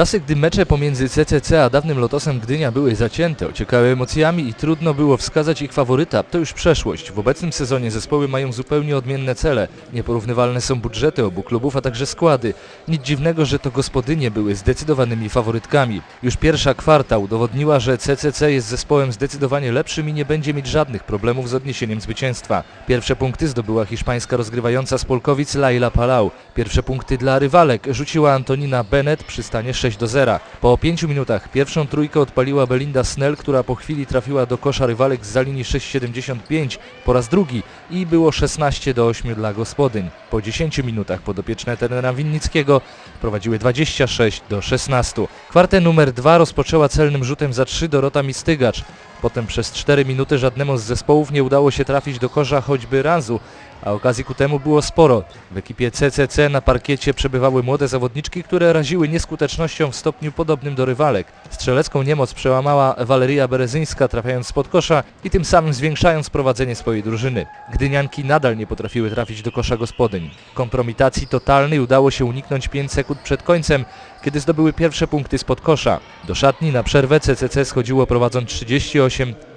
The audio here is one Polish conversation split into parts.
Czasy, gdy mecze pomiędzy CCC a dawnym Lotosem Gdynia były zacięte, ociekały emocjami i trudno było wskazać ich faworyta, to już przeszłość. W obecnym sezonie zespoły mają zupełnie odmienne cele. Nieporównywalne są budżety obu klubów, a także składy. Nic dziwnego, że to gospodynie były zdecydowanymi faworytkami. Już pierwsza kwarta udowodniła, że CCC jest zespołem zdecydowanie lepszym i nie będzie mieć żadnych problemów z odniesieniem zwycięstwa. Pierwsze punkty zdobyła hiszpańska rozgrywająca z Polkowic Laila Palau. Pierwsze punkty dla rywalek rzuciła Antonina Bennett przy stanie 6 do 0. Po 5 minutach pierwszą trójkę odpaliła Belinda Snell, która po chwili trafiła do kosza rywalek z linii 6,75 po raz drugi i było 16 do 8 dla gospodyń. Po 10 minutach podopieczne trenera Winnickiego prowadziły 26 do 16. Kwartę numer 2 rozpoczęła celnym rzutem za 3 Dorota Mistygacz. Potem przez 4 minuty żadnemu z zespołów nie udało się trafić do kosza choćby razu, a okazji ku temu było sporo. W ekipie CCC na parkiecie przebywały młode zawodniczki, które raziły nieskutecznością w stopniu podobnym do rywalek. Strzelecką niemoc przełamała Waleria Berezyńska trafiając spod kosza i tym samym zwiększając prowadzenie swojej drużyny. Gdynianki nadal nie potrafiły trafić do kosza gospodyń. Kompromitacji totalnej udało się uniknąć 5 sekund przed końcem, kiedy zdobyły pierwsze punkty spod kosza. Do szatni na przerwę CCC schodziło prowadząc 38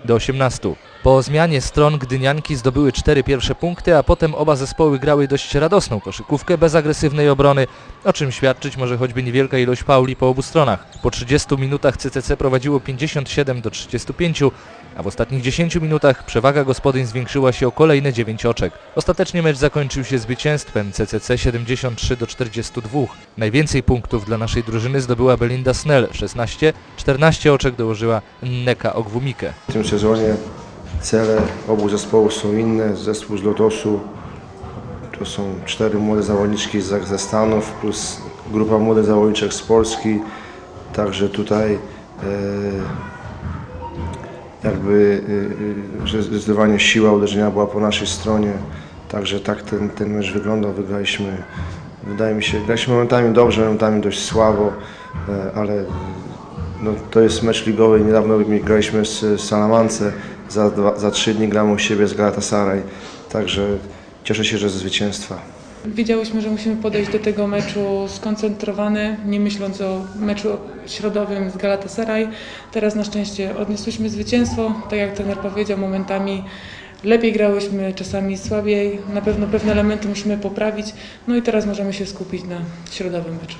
do 18. Po zmianie stron Gdynianki zdobyły cztery pierwsze punkty, a potem oba zespoły grały dość radosną koszykówkę bez agresywnej obrony, o czym świadczyć może choćby niewielka ilość pauli po obu stronach. Po 30 minutach CCC prowadziło 57 do 35, a w ostatnich 10 minutach przewaga gospodyń zwiększyła się o kolejne 9 oczek. Ostatecznie mecz zakończył się zwycięstwem CCC 73 do 42. Najwięcej punktów dla naszej drużyny zdobyła Belinda Snell 16, 14 oczek dołożyła Neka Ogwumike. W tym sezonie cele obu zespołów są inne. Zespół z Lotosu to są cztery młode zawodniczki ze Stanów plus grupa młodych zawodniczek z Polski. Także tutaj e, jakby e, e, zdecydowanie siła uderzenia była po naszej stronie. Także tak ten, ten mecz wyglądał. Wygraliśmy, wydaje mi się, graliśmy momentami dobrze, momentami dość słabo, ale no, to jest mecz ligowy. Niedawno graliśmy z Salamance, za, dwa, za trzy dni gramy u siebie z Galatasaray. Także cieszę się, że ze zwycięstwa. Wiedziałyśmy, że musimy podejść do tego meczu skoncentrowany, nie myśląc o meczu środowym z Galatasaray. Teraz na szczęście odniosłyśmy zwycięstwo. Tak jak trener powiedział, momentami lepiej grałyśmy, czasami słabiej. Na pewno pewne elementy musimy poprawić. No i teraz możemy się skupić na środowym meczu.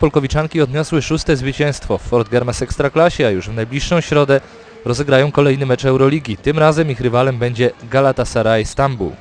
Polkowiczanki odniosły szóste zwycięstwo w Fort Germes Ekstraklasie, a już w najbliższą środę rozegrają kolejny mecz Euroligi. Tym razem ich rywalem będzie Galatasaray Stambuł.